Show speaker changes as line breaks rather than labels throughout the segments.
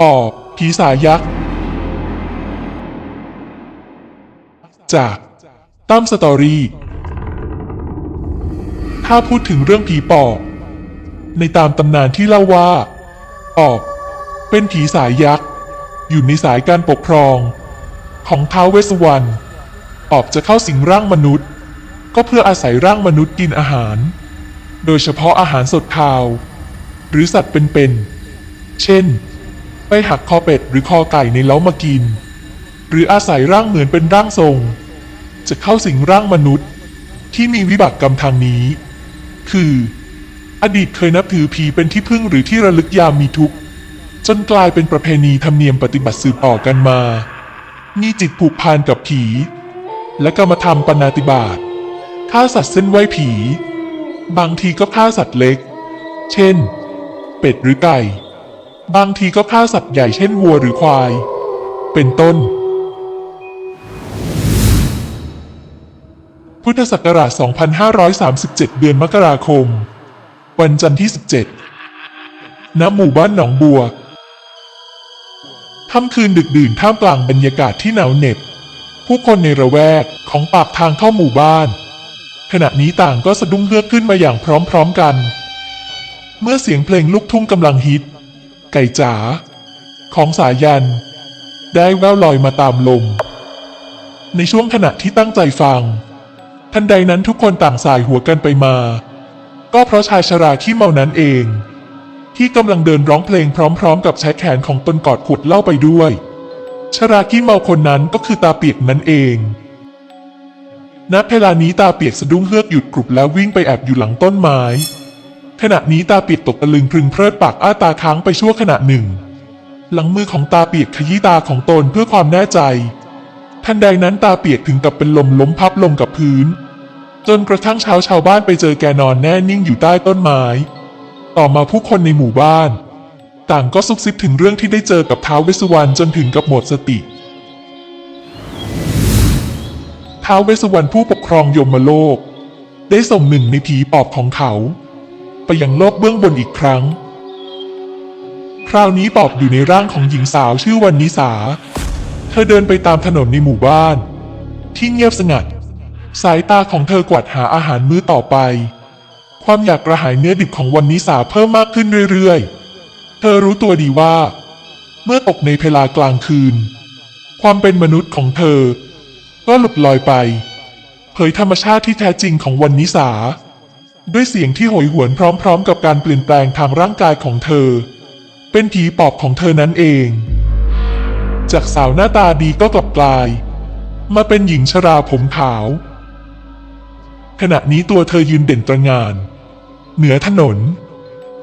ปอบผีสายยักษ์ จากตั้มสตอรี่ ถ้าพูดถึงเรื่องผีปอบ ในตามตำนานที่เล่าว่า ปอบ เป็นผีสายยักษ์ อยู่ในสายการปกครอง ของท้าวเวสสวรรณปอบจะเข้าสิงร่างมนุษย์ ก็เพื่ออาศัยร่างมนุษย์กินอาหาร โดยเฉพาะอาหารสดคาว หรือสัตว์เป็นๆเช่น ไปหักคอเป็ดหรือคอไก่ในเล้ามากิน หรืออาศัยร่างเหมือนเป็นร่างทรง จะเข้าสิงร่างมนุษย์ ที่มีวิบากกรรมทางนี้ คือ อดีตเคยนับถือผีเป็นที่พึ่งหรือที่ระลึกยามมีทุกข์ จนกลายเป็นประเพณีธรรมเนียมปฏิบัติสืบต่อกันมา มีจิตผูกพันกับผี และกรรมธรรมปณาติบาตฆ่าสัตว์เส้นไหวผี บางทีก็ฆ่าสัตว์เล็ก เช่น เป็ดหรือไก่ บางทีก็ฆ่าสัตว์ใหญ่เช่นวัวหรือควาย เป็นต้น พุทธศักราช 2537 เดือนมกราคม วันจันทร์ที่ 17 ณ หมู่บ้านหนองบัวค่ำคืนดึกดื่นท่ามกลางบรรยากาศที่หนาวเหน็บ ผู้คนในระแวกของปากทางเข้าหมู่บ้าน ขณะนี้ต่างก็สะดุ้งเฮือกขึ้นมาอย่างพร้อมๆกัน เมื่อเสียงเพลงลูกทุ่งกำลังฮิต ไก่จ๋าของสายัน ได้แว่วลอยมาตามลม ในช่วงขณะที่ตั้งใจฟัง ทันใดนั้นทุกคนต่างสายหัวกันไปมา ก็เพราะชายชราขี้เมานั้นเอง ที่กำลังเดินร้องเพลงพร้อมๆ กับใช้แขนของตนกอดขุดเหล่าไปด้วย ชราขี้เมาคนนั้นก็คือตาเปียกนั่นเองณเวลานี้ตาเปียกสะดุ้งเฮือกหยุดกรุบแล้ววิ่งไปแอบอยู่หลังต้นไม้ ขณะนี้ตาปียกตกตะลึงพรึงเพลิดปากอ้าตาค้างไปชั่วขณะหนึ่ง หลังมือของตาเปียกขยี้ตาของตนเพื่อความแน่ใจ ทันใดนั้นตาเปียกถึงกับเป็นลมล้มพับลงกับพื้น จนกระทั่งเช้าชาวบ้านไปเจอแกนอนแน่นิ่งอยู่ใต้ต้นไม้ ต่อมาผู้คนในหมู่บ้าน ต่างก็ซุกซิบถึงเรื่องที่ได้เจอกับท้าวเวสุวรรณจนถึงกับหมดสติท้าวเวสสุวรรณผู้ปกครองยมโลก ได้ส่งหนึ่งในผีปอบของเขา ไปยังโลกเบื้องบนอีกครั้ง คราวนี้ปอบอยู่ในร่างของหญิงสาวชื่อวันนิสา เธอเดินไปตามถนนในหมู่บ้าน ที่เงียบสงัด สายตาของเธอกวาดหาอาหารมื้อต่อไป ความอยากกระหายเนื้อดิบของวันนิสาเพิ่มมากขึ้นเรื่อยๆ เธอรู้ตัวดีว่า เมื่อตกในเวลากลางคืน ความเป็นมนุษย์ของเธอ ก็หลุดลอยไป เผยธรรมชาติที่แท้จริงของวันนิสา ด้วยเสียงที่โหยหวนพร้อม ๆ กับการเปลี่ยนแปลงทางร่างกายของเธอ เป็นผีปอบของเธอนั้นเอง จากสาวหน้าตาดีก็กลับกลาย มาเป็นหญิงชราผมขาว ขณะนี้ตัวเธอยืนเด่นตระงาน เหนือถนน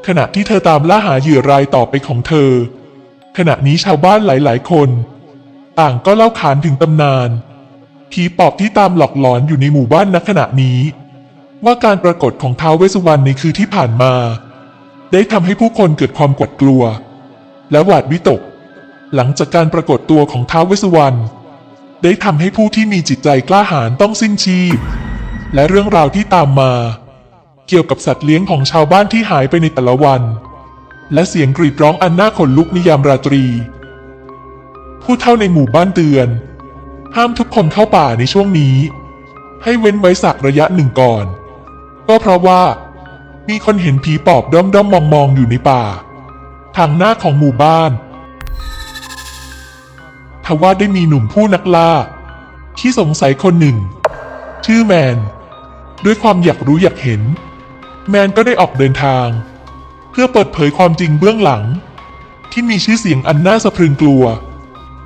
ขณะที่เธอตามล่าหาเหยื่อรายต่อไปของเธอ ขณะนี้ชาวบ้านหลาย ๆ คน ต่างก็เล่าขานถึงตำนานผีปอบที่ตามหลอกหลอนอยู่ในหมู่บ้านณขณะนี้ ว่าการปรากฏของท้าวเวสสุวรรณในคืนที่ผ่านมา ได้ทำให้ผู้คนเกิดความกวัดกลัว และหวาดวิตก หลังจากการปรากฏตัวของท้าวเวสสุวรรณได้ทำให้ผู้ที่มีจิตใจกล้าหาญต้องสิ้นชีพ และเรื่องราวที่ตามมา เกี่ยวกับสัตว์เลี้ยงของชาวบ้านที่หายไปในแต่ละวัน และเสียงกรีดร้องอันน่าขนลุกในยามราตรี ผู้เฒ่าในหมู่บ้านเตือน ห้ามทุกคนเข้าป่าในช่วงนี้ ให้เว้นไว้สักระยะหนึ่งก่อน ก็เพราะว่า มีคนเห็นผีปอบด้อมด้อมมองมองอยู่ในป่า ทางหน้าของหมู่บ้านทว่าได้มีหนุ่มผู้นักล่า ที่สงสัยคนหนึ่ง ชื่อแมน ด้วยความอยากรู้อยากเห็น แมนก็ได้ออกเดินทาง เพื่อเปิดเผยความจริงเบื้องหลัง ที่มีชื่อเสียงอันน่าสะพรึงกลัว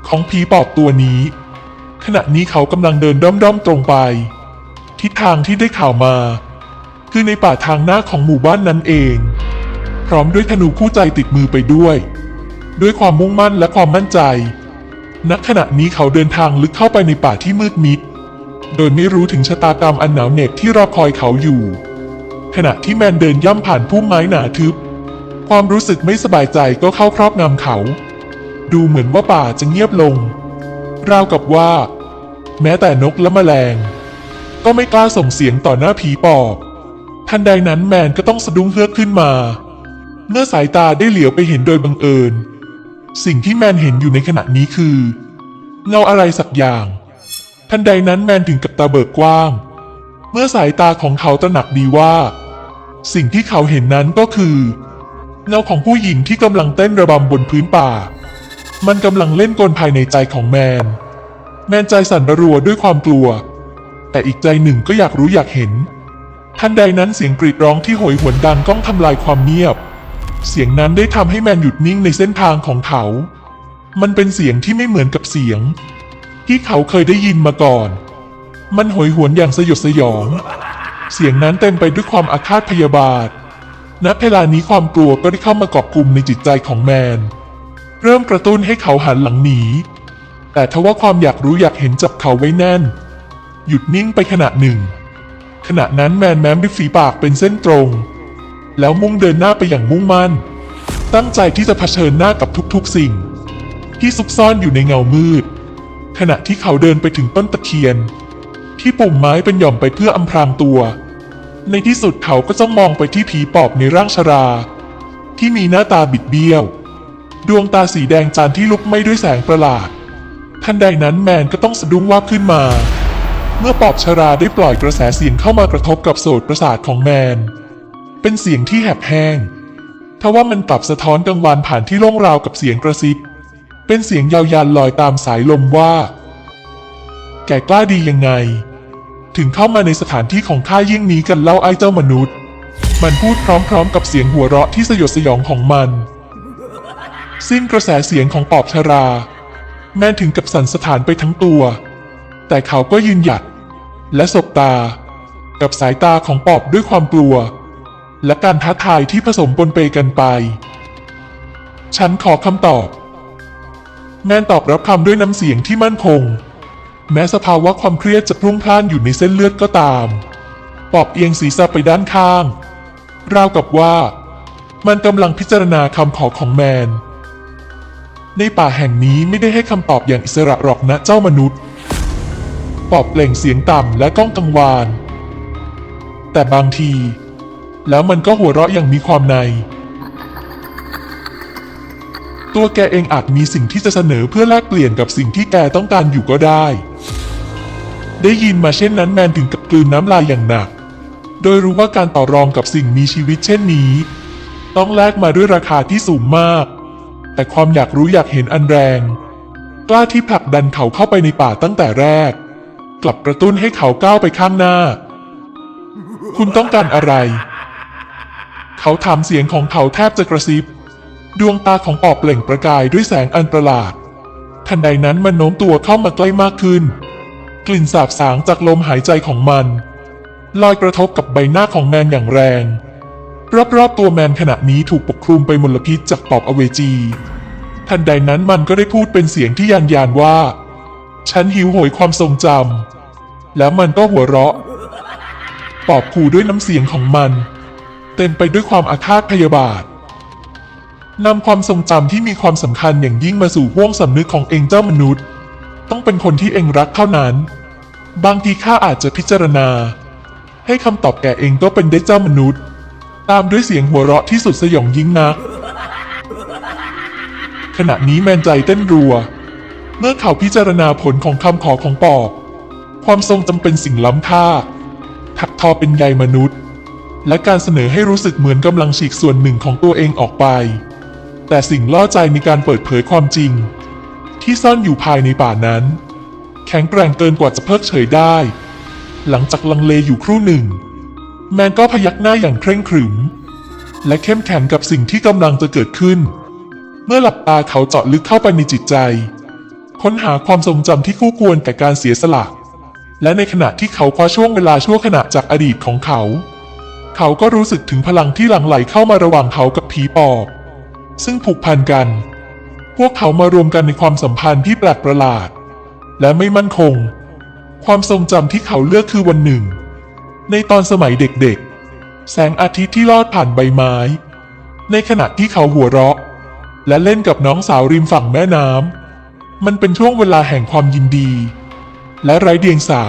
ของผีปอบตัวนี้ ขณะนี้เขากำลังเดินด้อมด้อมๆตรงไป ทิศทางที่ได้ข่าวมา คือในป่าทางหน้าของหมู่บ้านนั้นเอง พร้อมด้วยธนูคู่ใจติดมือไปด้วย ด้วยความมุ่งมั่นและความมั่นใจ ณขณะนี้เขาเดินทางลึกเข้าไปในป่าที่มืดมิด โดยไม่รู้ถึงชะตากรรมอันหนาวเหน็บที่รอคอยเขาอยู่ ขณะที่แมนเดินย่ำผ่านพุ่มไม้หนาทึบ ความรู้สึกไม่สบายใจก็เข้าครอบงำเขา ดูเหมือนว่าป่าจะเงียบลง ราวกับว่า แม้แต่นกและแมลง ก็ไม่กล้าส่งเสียงต่อหน้าผีปอบ ทันใดนั้นแมนก็ต้องสะดุ้งเฮือกขึ้นมา เมื่อสายตาได้เหลียวไปเห็นโดยบังเอิญ สิ่งที่แมนเห็นอยู่ในขณะนี้คือ เงาอะไรสักอย่าง ทันใดนั้นแมนถึงกับตาเบิกกว้าง เมื่อสายตาของเขาตระหนักดีว่า สิ่งที่เขาเห็นนั้นก็คือ เงาของผู้หญิงที่กำลังเต้นระบำบนพื้นป่า มันกำลังเล่นกลภายในใจของแมน แมนใจสั่นระรัวด้วยความกลัว แต่อีกใจหนึ่งก็อยากรู้อยากเห็น ทันใดนั้นเสียงกรีดร้องที่โหยหวนดังก้องทำลายความเงียบ เสียงนั้นได้ทำให้แมนหยุดนิ่งในเส้นทางของเขา มันเป็นเสียงที่ไม่เหมือนกับเสียง ที่เขาเคยได้ยินมาก่อน มันโหยหวนอย่างสยดสยอง เสียงนั้นเต็มไปด้วยความอาฆาตพยาบาท ณ เวลานี้ความกลัวก็ได้เข้ามากอบกลุ่มในจิตใจของแมน เริ่มกระตุ้นให้เขาหันหลังหนี แต่ทว่าความอยากรู้อยากเห็นจับเขาไว้แน่น หยุดนิ่งไปขณะหนึ่ง ณะนั้นแมนแม้มด้ฝีปากเป็นเส้นตรง แล้วมุ่งเดินหน้าไปอย่างมุ่งมั่น ตั้งใจที่จะเผชิญหน้ากับทุกๆสิ่ง ที่ซุกซ่อนอยู่ในเงามืด ขณะที่เขาเดินไปถึงต้นตะเคียน ที่ปุ่มไม้เป็นหย่อมไปเพื่ออำพรางตัว ในที่สุดเขาก็จ้องมองไปที่ผีปอบในร่างชรา ที่มีหน้าตาบิดเบี้ยว ดวงตาสีแดงจานที่ลุกไม้ด้วยแสงประหลาดทันใดนั้นแมนก็ต้องสะดุ้งว่าบขึ้นมา เมื่อปอบชราได้ปล่อยกระแสเสียงเข้ามากระทบกับโสตประสาทของแมน เป็นเสียงที่แหบแห้งทว่ามันกลับสะท้อนกังวานผ่านที่โล่งราวกับเสียงกระซิบ เป็นเสียงยาวยันลอยตามสายลมว่า แกกล้าดียังไง ถึงเข้ามาในสถานที่ของข้ายิ่งนี้กันเล่าไอ้เจ้ามนุษย์ มันพูดพร้อมๆ กับเสียงหัวเราะที่สยดสยองของมัน สิ้นกระแสเสียงของปอบชรา แม้นถึงกับสั่นสถานไปทั้งตัว แต่เขาก็ยืนหยัด และสบตา กับสายตาของปอบด้วยความกลัว และการท้าทายที่ผสมปนเปกันไป ฉันขอคำตอบ แมนตอบรับคำด้วยน้ำเสียงที่มั่นคง แม้สภาวะความเครียดจะพรุ่งพล่านอยู่ในเส้นเลือดก็ตาม ปอบเอียงศีรษะไปด้านข้าง ราวกับว่า มันกำลังพิจารณาคำขอของแมน ในป่าแห่งนี้ไม่ได้ให้คำตอบอย่างอิสระหรอกนะเจ้ามนุษย์ ปอบเปล่งเสียงต่ำและก้องกังวาน แต่บางที แล้วมันก็หัวเราะอย่างมีความใน ตัวแกเองอาจมีสิ่งที่จะเสนอเพื่อแลกเปลี่ยนกับสิ่งที่แกต้องการอยู่ก็ได้ ได้ยินมาเช่นนั้นแมนถึงกับกลืนน้ำลายอย่างหนัก โดยรู้ว่าการต่อรองกับสิ่งมีชีวิตเช่นนี้ ต้องแลกมาด้วยราคาที่สูงมาก แต่ความอยากรู้อยากเห็นอันแรง กล้าที่ผลักดันเขาเข้าไปในป่าตั้งแต่แรก กลับกระตุ้นให้เขาก้าวไปข้างหน้า คุณต้องการอะไร เขาถามเสียงของเขาแทบจะกระซิบ ดวงตาของปอบเปล่งประกายด้วยแสงอันประหลาด ทันใดนั้นมันโน้มตัวเข้ามาใกล้มากขึ้น กลิ่นสาบสางจากลมหายใจของมัน ลอยกระทบกับใบหน้าของแมนอย่างแรง รอบๆตัวแมนขณะนี้ถูกปกคลุมไปมลพิษจากปอบอเวจี ทันใดนั้นมันก็ได้พูดเป็นเสียงที่ยันยานว่า ฉันหิวโหยความทรงจำ แล้วมันก็หัวเราะปอบขู่ด้วยน้ำเสียงของมัน เต็มไปด้วยความอาฆาตพยาบาทนำความทรงจำที่มีความสำคัญอย่างยิ่งมาสู่ห้วงสำนึกของเองเจ้ามนุษย์ ต้องเป็นคนที่เองรักเท่านั้น บางทีข้าอาจจะพิจารณา ให้คำตอบแก่เองก็เป็นได้เจ้ามนุษย์ ตามด้วยเสียงหัวเราะที่สุดสยองยิ่งนัก ขณะนี้แมนใจเต้นรัว เมื่อเขาพิจารณาผลของคำขอของปอบ ความทรงจำเป็นสิ่งล้ำค่า ถักทอเป็นใยมนุษย์ และการเสนอให้รู้สึกเหมือนกำลังฉีกส่วนหนึ่งของตัวเองออกไป แต่สิ่งล่อใจในการเปิดเผยความจริง ที่ซ่อนอยู่ภายในป่านั้น แข็งแกร่งเกินกว่าจะเพิกเฉยได้ หลังจากลังเลอยู่ครู่หนึ่ง แมนก็พยักหน้าอย่างเคร่งขรึม และเข้มแข็งกับสิ่งที่กำลังจะเกิดขึ้น เมื่อหลับตาเขาเจาะลึกเข้าไปในจิตใจ ค้นหาความทรงจำที่คู่ควรแก่การเสียสละ และในขณะที่เขาคว้าช่วงเวลาชั่วขณะจากอดีตของเขา เขาก็รู้สึกถึงพลังที่หลั่งไหลเข้ามาระหว่างเขากับผีปอบ ซึ่งผูกพันกัน พวกเขามารวมกันในความสัมพันธ์ที่แปลกประหลาด และไม่มั่นคง ความทรงจำที่เขาเลือกคือวันหนึ่ง ในตอนสมัยเด็กๆ แสงอาทิตย์ที่ลอดผ่านใบไม้ ในขณะที่เขาหัวเราะ และเล่นกับน้องสาวริมฝั่งแม่น้ำ มันเป็นช่วงเวลาแห่งความยินดี และไร้เดียงสา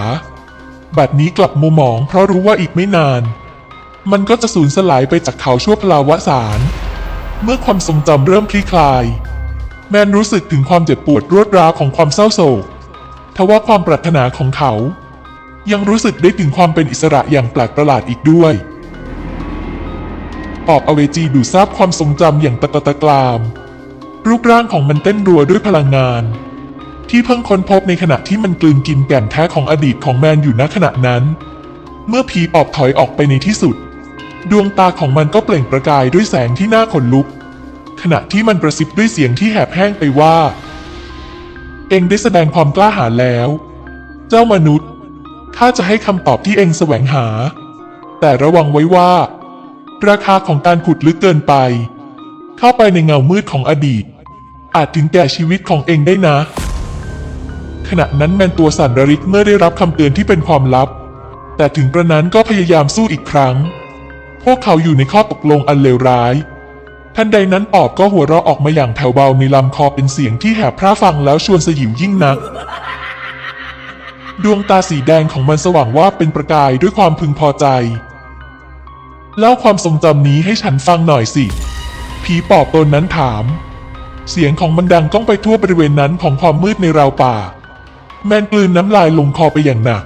บัดนี้กลับมัวหมองเพราะรู้ว่าอีกไม่นาน มันก็จะสูญสลายไปจากเขาชั่วพลาวสาร เมื่อความทรงจำเริ่มคลี่คลาย แมนรู้สึกถึงความเจ็บปวดรวดร้าวของความเศร้าโศกทว่าความปรารถนาของเขา ยังรู้สึกได้ถึงความเป็นอิสระอย่างแปลกประหลาดอีกด้วยปอบอเวจีดูดซาบความทรงจำอย่างตะกะตะกราม รูปร่างของมันเต้นรัวด้วยพลังงาน ที่เพิ่งค้นพบในขณะที่มันกลืนกินแก่นแท้ของอดีตของแมนอยู่ณขณะนั้น เมื่อผีปอบถอยออกไปในที่สุด ดวงตาของมันก็เปล่งประกายด้วยแสงที่น่าขนลุก ขณะที่มันกระซิบด้วยเสียงที่แหบแห้งไปว่า เองได้แสดงความกล้าหาญแล้ว เจ้ามนุษย์ข้าจะให้คำตอบที่เองแสวงหา แต่ระวังไว้ว่า ราคาของการขุดลึกเกินไป เข้าไปในเงามืดของอดีต อาจถึงแก่ชีวิตของเองได้นะ ขณะนั้นแมนตัวสั่นระริกเมื่อได้รับคำเตือนที่เป็นความลับ แต่ถึงกระนั้นก็พยายามสู้อีกครั้ง พวกเขาอยู่ในข้อตกลงอันเลวร้ายทันใดนั้นปอบก็หัวเราะออกมาอย่างแผ่วเบาในลำคอเป็นเสียงที่แหบพร่าฟังแล้วชวนสยิวยิ่งนัก ดวงตาสีแดงของมันสว่างว่าเป็นประกายด้วยความพึงพอใจเล่าความทรงจำนี้ให้ฉันฟังหน่อยสิ ผีปอบตนนั้นถาม เสียงของมันดังก้องไปทั่วบริเวณนั้นของความมืดในราวป่า แมนกลืนน้ำลายลงคอไปอย่างหนัก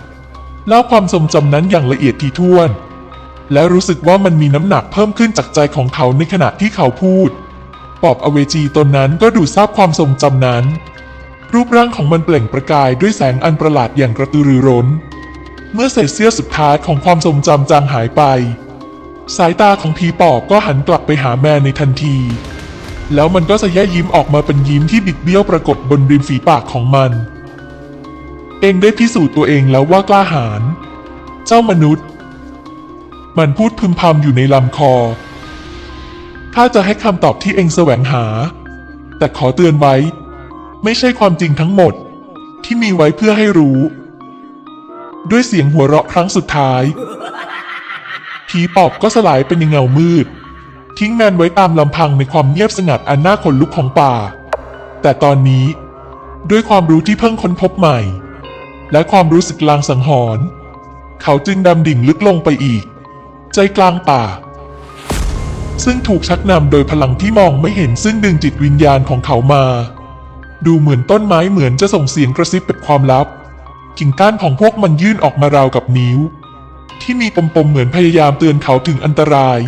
เล่าความทรงจำนั้นอย่างละเอียดถี่ถ้วน และรู้สึกว่ามันมีน้ำหนักเพิ่มขึ้นจากใจของเขาในขณะที่เขาพูด ปอบอเวจีตนนั้นก็ดูดซาบความทรงจำนั้น รูปร่างของมันเปล่งประกายด้วยแสงอันประหลาดอย่างกระตือรือร้น เมื่อเศษเสี้ยวสุดท้ายของความทรงจำจางหายไป สายตาของผีปอบก็หันกลับไปหาแมนในทันที แล้วมันก็จะแย่ยิ้มออกมาเป็นยิ้มที่บิดเบี้ยวปรากฏบนริมฝีปากของมัน เองได้พิสูจน์ตัวเองแล้วว่ากล้าหาญเจ้ามนุษย์ มันพูดพึมพำอยู่ในลำคอข้าจะให้คำตอบที่เองแสวงหา แต่ขอเตือนไว้ ไม่ใช่ความจริงทั้งหมดที่มีไว้เพื่อให้รู้ ด้วยเสียงหัวเราะครั้งสุดท้ายผีปอบก็สลายเป็นในเงามืด ทิ้งแมนไว้ตามลำพังในความเงียบสงัดอันน่าขนลุกของป่า แต่ตอนนี้ ด้วยความรู้ที่เพิ่งค้นพบใหม่ และความรู้สึกลางสังหรณ์เขาจึงดำดิ่งลึกลงไปอีก ใจกลางป่า ซึ่งถูกชักนำโดยพลังที่มองไม่เห็นซึ่งดึงจิตวิญญาณของเขามา ดูเหมือนต้นไม้เหมือนจะส่งเสียงกระซิบเป็นความลับ กิ่งก้านของพวกมันยื่นออกมาราวกับนิ้ว ที่มีปมๆเหมือนพยายามเตือนเขาถึงอันตราย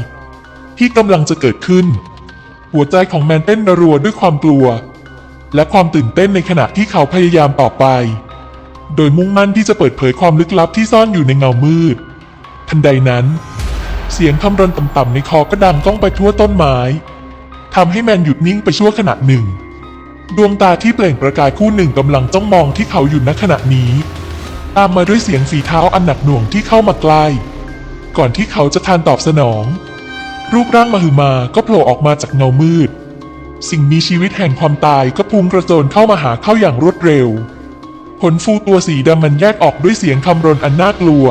ที่กำลังจะเกิดขึ้น หัวใจของแมนเต้นรัวด้วยความกลัว และความตื่นเต้นในขณะที่เขาพยายามต่อไป โดยมุ่งมั่นที่จะเปิดเผยความลึกลับที่ซ่อนอยู่ในเงามืด ทันใดนั้น เสียงคำรนต่ำๆในคอก็ดังก้องไปทั่วต้นไม้ทำให้แมนหยุดนิ่งไปชั่วขณะหนึ่ง ดวงตาที่เปล่งประกายคู่หนึ่งกำลังจ้องมองที่เขาอยู่ณขณะนี้ ตามมาด้วยเสียงฝีเท้าอันหนักหน่วงที่เข้ามาใกล้ ก่อนที่เขาจะทานตอบสนอง รูปร่างมหึมาก็โผล่ออกมาจากเงามืด สิ่งมีชีวิตแห่งความตายก็พุ่งกระโจนเข้ามาหาเขาอย่างรวดเร็ว ขนฟูตัวสีดำมันแยกออกด้วยเสียงคำรนอันน่ากลัว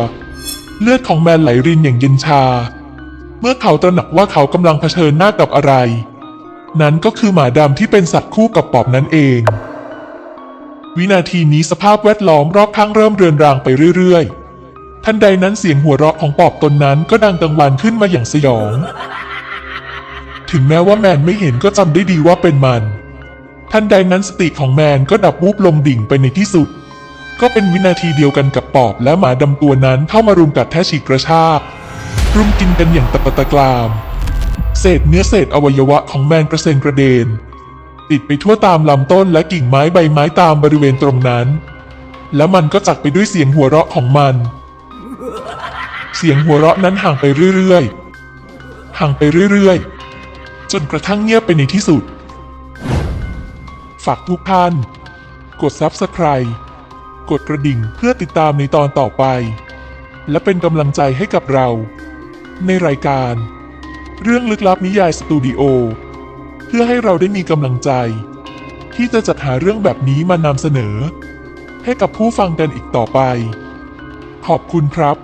เลือดของแมนไหลรินอย่างเย็นชา เมื่อเขาตระหนักว่าเขากำลังเผชิญหน้ากับอะไร นั้นก็คือหมาดำที่เป็นสัตว์คู่กับปอบนั่นเอง วินาทีนี้สภาพแวดล้อมรอบข้างเริ่มเรือนรางไปเรื่อยๆ ทันใดนั้นเสียงหัวเราะของปอบตนนั้นก็ดังกังวานขึ้นมาอย่างสยอง ถึงแม้ว่าแมนไม่เห็นก็จำได้ดีว่าเป็นมันทันใดนั้นสติของแมนก็ดับวูบลงดิ่งไปในที่สุด ก็เป็นวินาทีเดียวกันกับปอบและหมาดำตัวนั้นเข้ามารุมกัดแทะฉีกกระชากรุมกินกันอย่างตะปะตะกราม เศษเนื้อเศษอวัยวะของแมนกระเซ็นกระเด็นติดไปทั่วตามลำต้นและกิ่งไม้ใบไม้ตามบริเวณตรงนั้น แล้วมันก็จักไปด้วยเสียงหัวเราะของมัน เสียงหัวเราะนั้นห่างไปเรื่อยๆ ห่างไปเรื่อยๆ จนกระทั่งเงียบไปในที่สุด ฝากทุกท่าน กด Subscribe กดกระดิ่งเพื่อติดตามในตอนต่อไป และเป็นกำลังใจให้กับเรา ในรายการ เรื่องลึกลับนิยายสตูดิโอเพื่อให้เราได้มีกำลังใจ ที่จะจัดหาเรื่องแบบนี้มานำเสนอ ให้กับผู้ฟังกันอีกต่อไป ขอบคุณครับ